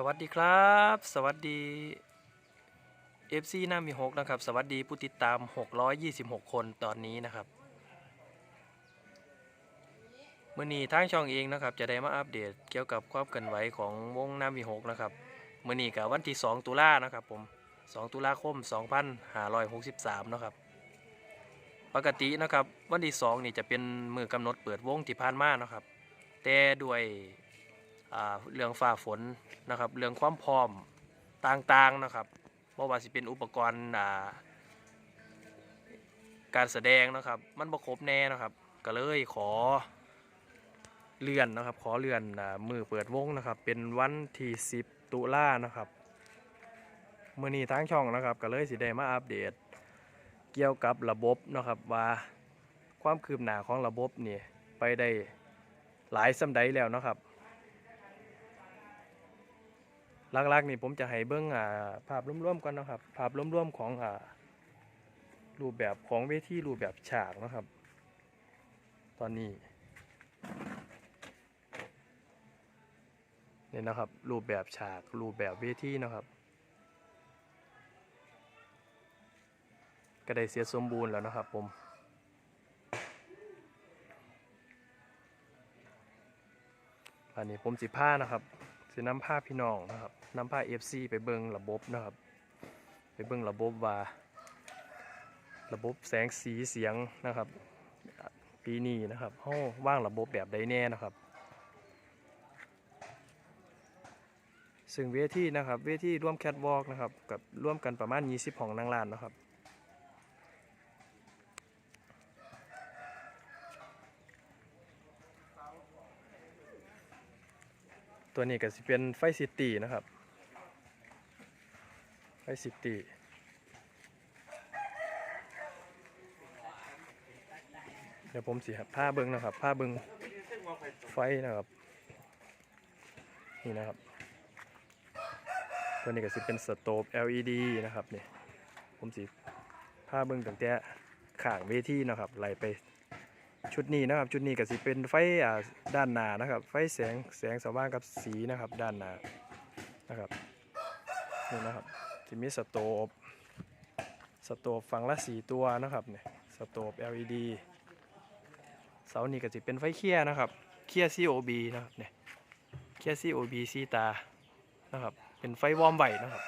สวัสดีครับ สวัสดี FC หน้ามีหกนะครับ สวัสดีผู้ติดตาม 626 คนตอนนี้นะครับเมื่อนี้ทางช่องเองนะครับจะได้มาอัปเดตเกี่ยวกับความเคลื่อนไหวของวงหน้ามีหกนะครับเมื่อนี้กับวันที่ 2 ตุลานะครับผม 2 ตุลาคม 2563นะครับปกตินะครับวันที่ 2 นี่จะเป็นมือกำหนดเปิดวงที่ผ่านมานะครับแต่ด้วย เรื่องฝ่าฝนนะครับเรื่องความพร้อมต่างๆนะครับบ่ว่าสิเป็นอุปกรณ์าการแสดงนะครับ มันบ่ครบแน่นะครับ ก็เลยขอเลื่อนนะครับ ขอเลื่อนอมือเปิดวงนะครับ เป็นวันที่ 10 ตุลานะครับเมื่อนี้ทางช่องนะครับ ก็เลยสิได้มาอัปเดต เกี่ยวกับระบบนะครับว่าความคืบหน้าของระบบนี่ไปได้หลายสำใดแล้วนะครับ หลักๆนี่ผมจะให้เบิ้งอ่าภาพรวมๆก่อนนะครับ ภาพรวมๆของอ่ารูปแบบของเวทีรูปแบบฉากนะครับ ตอนนี้นี่นะครับ รูปแบบฉากรูปแบบเวทีนะครับ ก็ได้เสียสมบูรณ์แล้วนะครับผมอันนี้ผมสิผ้านะครับ สินำผ้าพี่น้องนะครับนำผ้า FC ไปเบิงระบบนะครับ ไปเบิงระบบว่า ระบบแสงสีเสียงนะครับ ปีนี้นะครับเฮาว่างระบบแบบใดแน่นะครับ ซึ่งเวทีนะครับ เวทีร่วมแคทวอล์กนะครับ กับร่วมกันประมาณ 20ห้องนางลานนะครับ ตัวนี้ก็สิเป็นไฟซิตี้นะครับ ไฟซิตี้เดี๋ยวผมสิครับผ้าเบิงนะครับ ผ้าเบิงไฟนะครับ นี่นะครับ ตัวนี้ก็สิเป็นสโตป LED นะครับนี่ผมสิผ้าเบิงตั้งแต่ขางเวทีนะครับไล่ไป ชุดนี้นะครับ ชุดนี้ก็สิเป็นไฟด้านหน้านะครับ ไฟแสงแสงสว่างกับสีนะครับ ด้านหน้านะครับนี่นะครับจะมีสโตปสโตปฝั่งละสีตัวนะครับเนี่ยสโตป LED เสานี้ก็จะเป็นไฟเคียนะครับเคีย COB นะครับเนี่ยเคีย COB สีตานะครับเป็นไฟวอร์มไหวนะครับ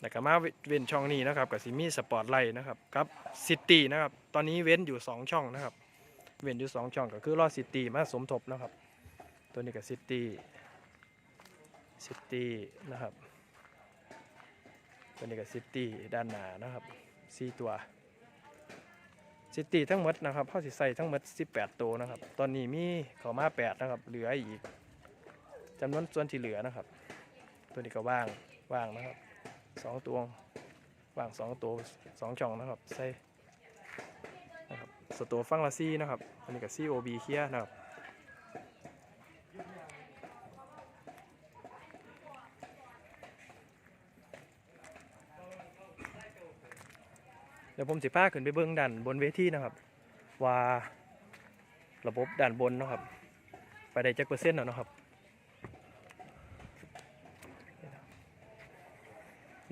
แล้วก็มาเว้นช่องนี้นะครับกับซิมี่สปอร์ตไลท์นะครับกับซิตี้นะครับตอนนี้เว้นอยู่ 2 ช่องนะครับ เว้นอยู่ 2 ช่องก็คือรอดซิตี้มาสมทบนะครับ ตัวนี้กับซิตี้ซิตี้นะครับตัวนี้กับซิตี้ด้านหน้านะครับสี่ตัวซิตี้ทั้งหมดนะครับเข้าสิใส่ทั้งหมด 18 ตัวนะครับ ตอนนี้มีเขามา 8 นะครับ เหลืออีกจำนวนส่วนที่เหลือนะครับ ตัวนี้ก็ว่างว่างนะครับ สองตัววางสองตัวสองช่องนะครับใส่นะครับสตัวฟังละซี่นะครับอันนี้กับซี่โอบีเคียนะครับเดี๋ยวผมสิพาขึ้นไปเบื้องด้านบนเวทีนะครับ ว่าระบบด้านบนนะครับ ไปได้จักเปอร์เซ็นต์แล้วนะครับ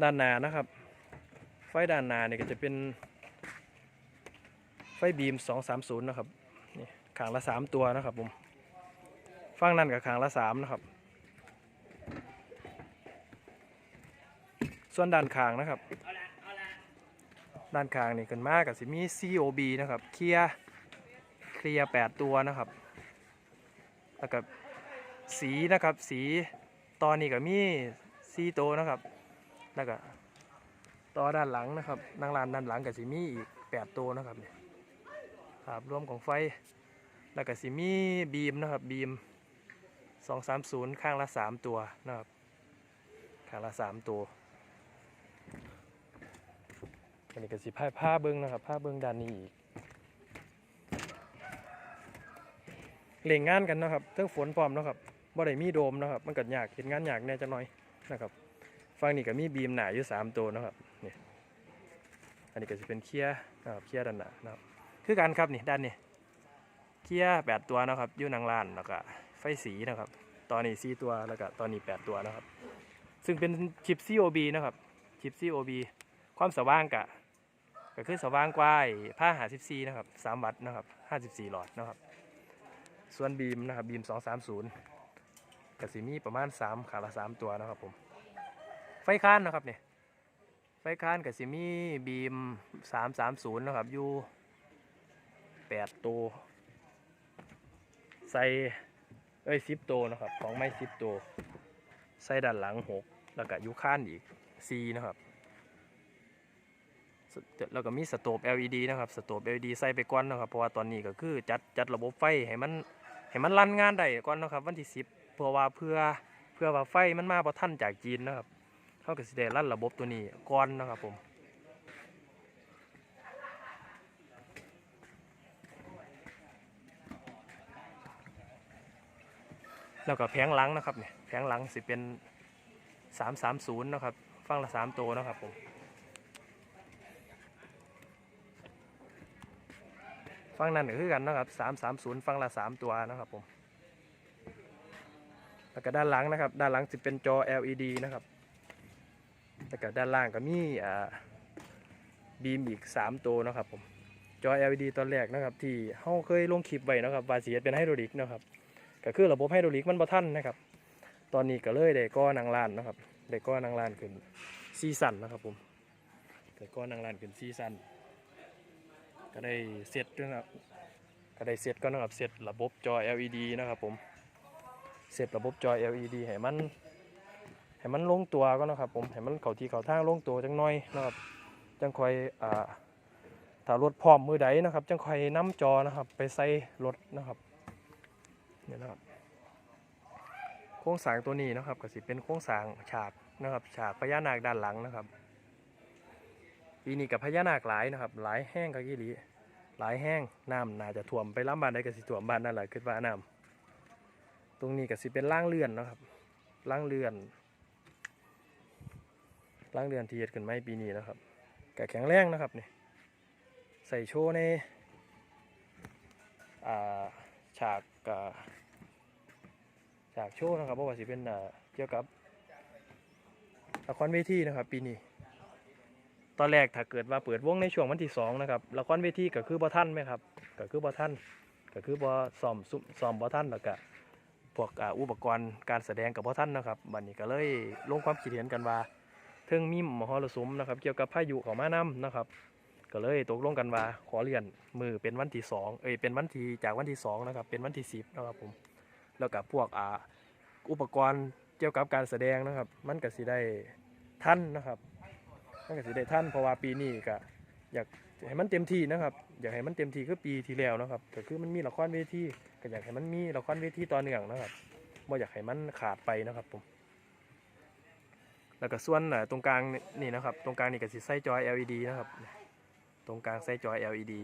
ด้านหน้านะครับ ไฟด้านหน้าเนี่ยก็จะเป็นไฟบีม 230 นะครับนี่ขางละ 3 ตัวนะครับผมฝั่งนั้นกับขางละ 3 นะครับ ส่วนด้านข้างนะครับ ด้านข้างนี่กันมากกับสิมี COB นะครับ เคลียเคลียร์8ตัวนะครับแล้วก็สีนะครับ สีตอนนี้ก็มี4ตัวนะครับ แล้วก็ต่อด้านหลังนะครับนางลานด้านหลังกับสิมีอีก8ตัวนะครับเนี่ยภาพรวมของไฟแล้วก็สิมีบีมนะครับบีม230ข้างละ3ตัวนะครับข้างละ3ตัวอันนี้ก็สิผ้าผ้าเบิ้งนะครับผ้าเบิ้งด้านนี้อีกเล่งงานกันนะครับเทิงฝนพร้อมนะครับบ่ได้มีโดมนะครับ มันก็ยากเห็นงานยากแน่จะน่อยนะครับ ฝั่งนี้ก็มีบีมหนาอยู่สามตัวนะครับนี่อันนี้ก็จะเป็นเคียร์นะครับเคียร์ด้านหน้านะครับคือกันครับนี่ด้านนี้เคียร์แปดตัวนะครับอยู่นางลานแล้วก็ไฟสีนะครับ ตอนนี้สี่ตัวแล้วก็ตอนนี้แปดตัวนะครับ ซึ่งเป็นชิป COB นะครับชิป COB ความสว่างกะก็คือสว่างกว่าไอ้ผ้าหา14นะครับ3วัตต์นะครับ54หลอดนะครับ ส่วนบีมนะครับบีม230กสิมีประมาณ3ขาละ3ตัวนะครับผม ฟค้านนะครับเนี่ยไฟค้านกสิมีบีม330นย์นะครับอยู่8ตัวใส่เอ้ย10ตัวนะครับ ของไม่10ตัวใส่ด้านหลัง6แล้วก็ยุค้านอีก4นะครับแล้วก็มีสโตบ LED นะครับสโตบ LED ใส่ไปก่อนนะครับเพราะว่าตอนนี้ก็คือจัดจัดระบบไฟให้มันให้มันรันงานได้ก่อนนะครับ วันที่สิบเพื่อว่าเพื่อเพื่อว่าไฟมันมาพอท่านจากจีนนะครับ เขาก็สิได้รันระบบตัวนี้ก่อนนะครับผมแล้วก็แผงหลังนะครับเนี่ยแผงหลังสิเป็นสามสามศูนย์นะครับ ฟังละสามตัวนะครับผมฟังนั่นก็คือกันนะครับสามสามศูนย์ฟังละสามตัวนะครับผมแล้วก็ด้านหลังนะครับ ด้านหลังจะเป็นจอ LED นะครับ แล้วก็ด้านล่างก็มีอ่าบีมอีก 3 ตัวนะครับผมจอ LED ตอนแรกนะครับ ที่เฮาเคยลงคลิปไว้นะครับว่าสีเป็นไฮดรอลิกนะครับก็คือระบบไฮดรอลิกมันบ่ทันนะครับ ตอนนี้ก็เลยได้ก้อนางลานนะครับได้ก้อนางลานขึ้นซีซันนะครับผมได้ก้อนางลานขึ้นซีซันก็ได้เซตด้วยนะครับก็ได้เซตก็นะครับเซตระบบจอ LED นะครับผมเซตระบบจอ LED ให้มัน ให้มันลงตัวก็นะครับผมให้มันเข้าทีเข้าทางลงตัวจังหน่อยนะครับจังค่อยอ่าถ้ารถพร้อมมือใดนะครับ จังค่อยนํจอนะครับ ไปใส่รถนะครับเนี่ยนะครับ โครงสร้างตัวนี้นะครับ ก็สิเป็นโครงสร้างฉากนะครับ ฉากพญานาคด้านหลังนะครับปีนี้กับพญานาคหลายนะครับ หลายแห้งกะกี่หลีหลายแห้งน้ำน่าจะท่วมไปล้ำบ้านใดก็สิท่วมบ้านนั่นแหละคิดว่าน้ำตรงนี้ก็สิเป็นล่างเรือนนะครับล่างเรือน ล่างเรือนทีเฮ็ดขึ้นไม่ปีนี้นะครับก็แข็งแรงนะครับนี่ใส่โชว์ในาฉากกับจากโชว์นะครับเพราะว่าสิเป็นเกี่ยวกับละครเวทีนะครับ ปีนี้ตอนแรกถ้าเกิดว่าเปิดวงในช่วงวันที่สองนะครับละครเวทีก็คือบอท่านไหมครับก็คือบอท่านก็คือบอซ้อมซุซอมบอท่านแล้วก็พวกอุปกรณ์การแสดงกับบอท่านนะครับบัดนี้ก็เลยลงความคิดเห็นกันว่า เทิงมีมหรสุมนะครับ เกี่ยวกับพายุเของมานํนะครับ ก็เลยตกลงกันว่าขอเรียนมือเป็นวันที่สองเอ้ยเป็นวันที่จากวันที่สองนะครับ เป็นวันที่สิบนะครับผมแล้วกับพวกอ่าอุปกรณ์เกี่ยวกับการแสดงนะครับ มันก็สิได้ท่านนะครับมันก็สิได้ท่านเพราะว่าปีนี้ก็อยากให้มันเต็มที่นะครับ อยากให้มันเต็มที่คือปีที่แล้วนะครับก็คือมันมีละครเวทีก็อยากให้มันมีละครเวทีต่อเนื่องนะครับบ่อยากให้มันขาดไปนะครับผม แล้วก็ส่วนตรงกลางนี่นะครับ ตรงกลางนี่ก็สิใส่จอย LED นะครับ ตรงกลางใส่จอย LED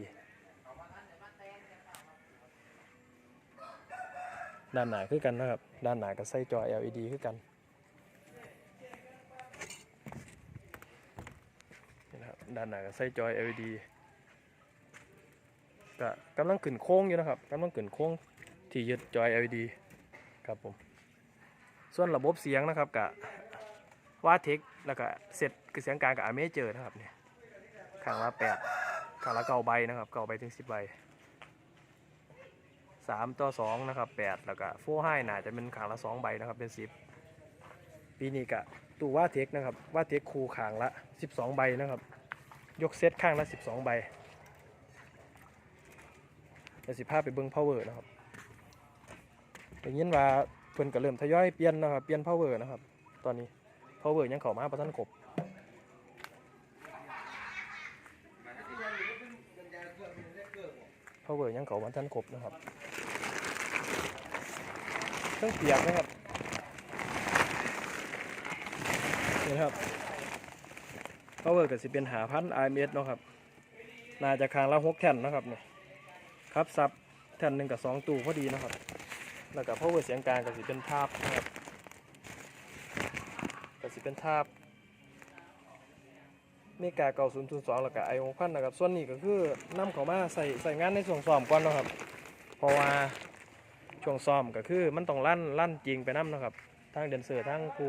ด้านหนาคือกันนะครับ ด้านหนาก็ใส่จอ LED คือกันนี่นะครับ ด้านหนาก็ใส่จอ LED ก็กำลังขึ้นโค้งอยู่นะครับกำลังขึ้นโค้งที่ยึดจอย LED ครับผม ส่วนระบบเสียงนะครับกับ ว่าเทคแล้วก็เสร็จคือเสียงกลางกับอาเมเจอร์นะครับเนี่ยข้างละแปดข้างละเก้าใบนะครับเก้าใบถึงสิบใบสามต่อสองนะครับแปดแล้วก็โฟร์ไฮน่าจะเป็นขางละสองใบนะครับเป็นสิบปีนี้กะตู้ว่าเทคนะครับว่าเทคคูขางละสิบสองใบนะครับ ยกเซตข้างละสิบสองใบเดี๋ยวสิพาไปเบิ้งพาวเวอร์นะครับได้ยินว่าเพิ่นก็เริ่มทยอยเปลี่ยนนะครับเปลี่ยนพาวเวอร์นะครับ ตอนนี้ พาเวอร์ยังเข้ามาประทันครบพาเวอร์ยังเข้ามาประทันครบนะครับเครื่องเปียกนะครับนี่นครับ power ก็สิเป็นหาพัน RMS เนาะครับน่าจะคางละหกแท่นนะครับเนี่ยครับซับแท่นหนึ่งกับสองตู้พอดีนะครับ แล้วก็ power เสียงกลางก็สิเป็นทาบนะครับ เป็นทาบเมกาเก่าศูนย์ศูนสองแล้วก็ไอหกพันนะครับ ส่วนนี้ก็คือนํเขามาใส่ใส่งานในส่วนซ้อมก่อนนะครับ เพราะว่าช่วงซ้อมก็คือมันต้องลั่นลั่นจริงไปน้ำนะครับ ทั้งแดนเซอร์ทั้งครู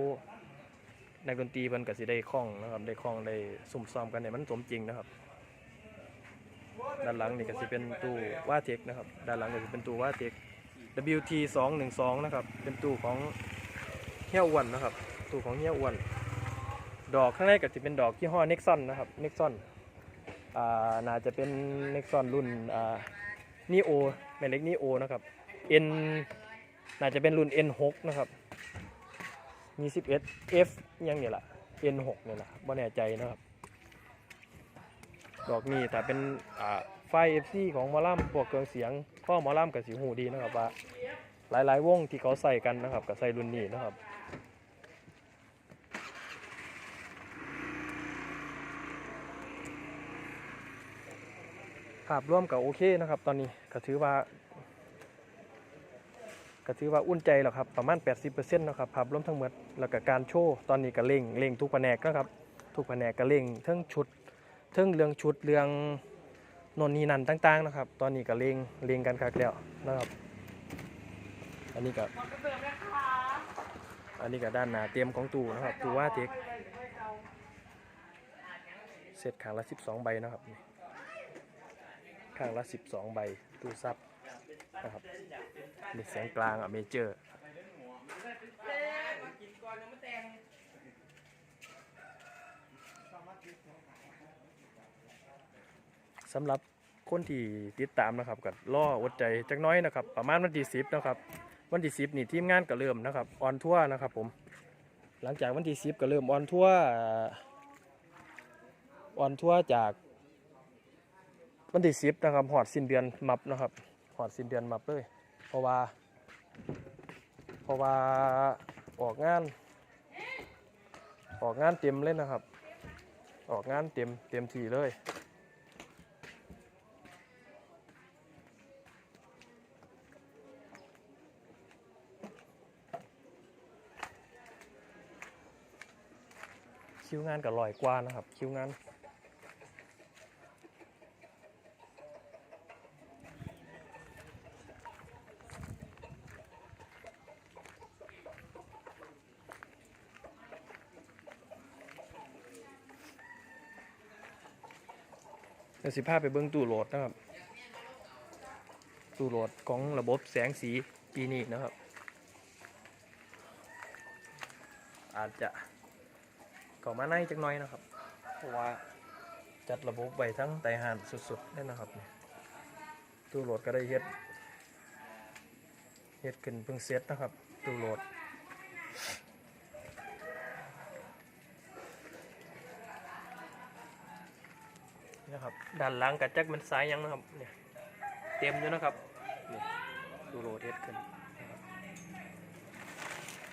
นักดนตรีเพิ่นก็สิได้คล่องนะครับ ได้คล่องได้ซุ่มซ้อมกันเนี่ยมันสมจริงนะครับ ด้านหลังนี่ก็สิเป็นตู้ว่าเทคนะครับ ด้านหลังก็สิเป็นตู้ว่าเทค WT 212นะครับ เป็นตู้ของเฮียอ้วนนะครับ ตู้ของเฮียอ้วน ดอกข้างในก็จะเป็นดอกยี่ห้อ Nexon นนะครับ Nexon อ่าน่าจะเป็น Nexon รุ่นอ่า Neo แม่เล็ก Neo นะครับ N น่าจะเป็นรุ่น N6 นะครับมี11 F ยังเนี่ยแหละ N6 เนี่ยละบ่แน่ใจนะครับ ดอกนี้แต่เป็นอ่าไฟ FC ของมอลำพวกเครื่องเสียงข้อมอลำกับสีหูดีนะครับว่าหลายๆวงที่เขาใส่กันนะครับกับใส่รุ่นนี้นะครับ ภาพร่วมกับโอเคนะครับ ตอนนี้ก็ถือว่าก็ถือว่าอุ่นใจแล้วครับประมาณ 80%นะครับภาพรวมทั้งหมดแล้วก็การโชว์ตอนนี้ก็เร่งเร่งทุกแผนกนะครับทุกแผนกก็เร่งทั้งชุดทั้งเรื่องชุดเรื่องนนนีนันต่าง ๆ นะครับ ตอนนี้ก็เร่งเร่งกันคักแล้วนะครับ อันนี้ก็อันนี้ก็ด้านหน้าเตรียมของตู้นะครับตู้ว่าเทคเสร็จขางละ 12 ใบนะครับนี่ ข้างละ 12 ใบ ตู้ซับนะครับมีแสงกลางอะเมเจอร์สำหรับคนที่ติดตามนะครับก็ล่ออดใจจักน้อยนะครับ ประมาณวันที่10นะครับ วันที่10นี่ทีมงานก็เริ่มนะครับออนทัวร์นะครับผม หลังจากวันที่10ก็เริ่มออนทัวร์ออนทัวร์จาก วันที่สิบนะครับหอดสิ้นเดือนมับนะครับหอดสิ้นเดือนมับเลย เพราะว่า เพราะว่าออกงาน ออกงานเต็มเลยนะครับ ออกงานเต็มเต็มทีเลยคิวงานก็ลอยกว่านะครับ คิวงาน ดี๋ยวสิพาไปเบิ้งตู้โหลดนะครับ ตู้โหลดของระบบแสงสีปีนี้นะครับ อาจจะก่อมาในจักหน้อยนะครับ เพราะว่าจัดระบบไว้ทั้งไตหานสุดๆเลยนะครับ ตู้โหลดก็ได้เฮ็ดเฮ็ดขึ้นเพิ่งเซตนะครับ ตู้โหลด นะครับด้านหลังกับแจ็คมันซ้ายยังนะครับเนี่ยเต็มอยู่นะครับนี่ดูโรเทสขึ้นนะครับ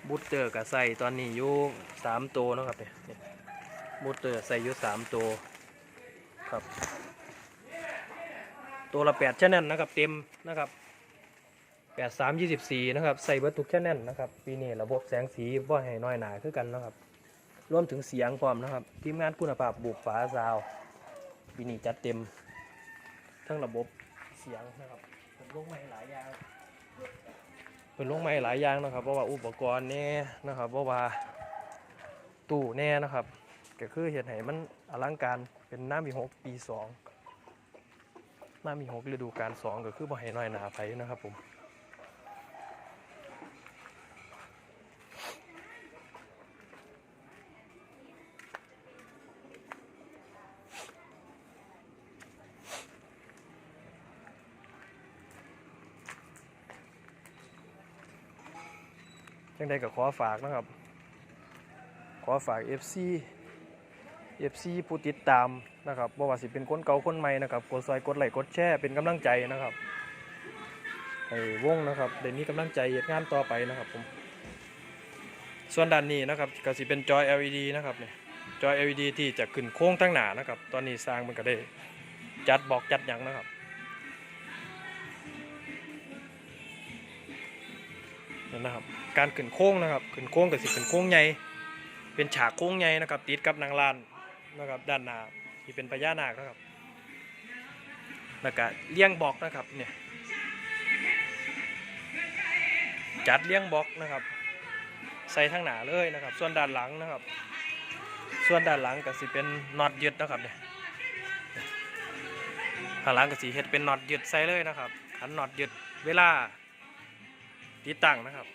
บูตเตอร์กับใส่ตอนนี้อยู่สามตัวนะครับเนี่ยบูตเตอร์ใส่อยู่สามตัวครับ ตัวละแปดชแนลนนะครับเต็มนะครับแปดสามยี่สิบสี่นะครับใส่เบิร์ทุกชแนลนนะครับปีนี้ระบบแสงสีว่าให้น้อยหนาคือกันนะครับรวมถึงเสียงพร้อมนะครับ ทีมงานคุณภาพบุกฝาซาว ปีนี้จัดเต็มทั้งระบบเสียงนะครับเป็นลงมาให้หลายอย่างเป็นลงมาให้หลายอย่างนะครับเพราะว่าอุปกรณ์แน่นะครับเพราะว่าตู้แน่นะครับก็คือเห็นให้มันอลังการเป็นน้ำมีหกปีสองน้ำมีหกฤดูกาลสองก็คือบ่ให้น้อยหนาไปนะครับผม จังใดก็ขอฝากนะครับ ขอฝาก FC FC ผู้ติดตามนะครับบ่ว่าสิเป็นคนเก่าคนใหม่นะครับกดซอยกดไลค์กดแชร์เป็นกำลังใจนะครับให้วงนะครับได้มีกำลังใจเหตุงานต่อไปนะครับผมส่วนด้านนี้นะครับก็สิเป็นจอย LED นะครับเนี่ยจอย LED ที่จะขึ้นโค้งทั้งหนานะครับ ตอนนี้สร้างมันก็ได้จัดบอกจัดหยังนะครับ นั่นนะครับ การขึ้นโค้งนะครับขึ้นโค้งกับสิขึ้นโค้งใหญ่เป็นฉากโค้งใหญ่นะครับ ติดกับนางลานนะครับด้านหน้าที่เป็นพญานาคนะครับแล้วก็เลี้ยงบอกนะครับเนี่ยจัดเลี้ยงบล็อกนะครับ ใส่ทั้งหนาเลยนะครับ ส่วนด้านหลังนะครับ ส่วนด้านหลังก็สิเป็นน็อตยึดนะครับเนี่ยข้างหลังก็สิเฮ็ดเป็นน็อตยึดใส่เลยนะครับขันน็อตยึดเวลา ติดตั้งนะครับ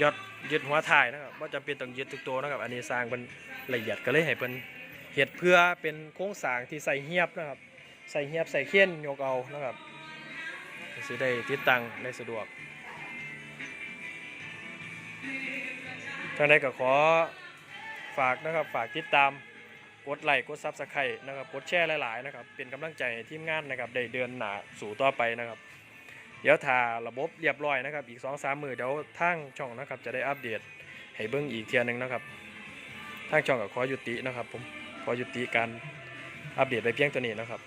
ยอดยึดหัวถ่ายนะครับว่าจะเป็นต้องยึดทุกตัวนะครับ อันนี้สร้างเป็นละเอียดก็เลยให้เป็นเฮ็ดเพื่อเป็นโครงสร้างที่ใส่เหียบนะครับ ใส่เหียบใส่เขียนยกเอานะครับสิได้ติดตั้งได้สะดวกทางใดก็ขอฝากนะครับฝากติดตามกดไลค์กดซับสไครต์นะครับกดแชร์หลาย ๆ นะครับ เป็นกำลังใจทีมงานนะครับได้เดินหน้าสู่ต่อไปนะครับ เดี๋ยวถ้าระบบเรียบร้อยนะครับ อีก2อสามมือเดี๋ยวทางช่องนะครับ จะได้อัปเดตให้เบิ้งอีกเทียหนึงนะครับทางช่องกับขอยุตินะครับผมขอยุติการอัปเดตไปเพียงตัวนี้นะครับ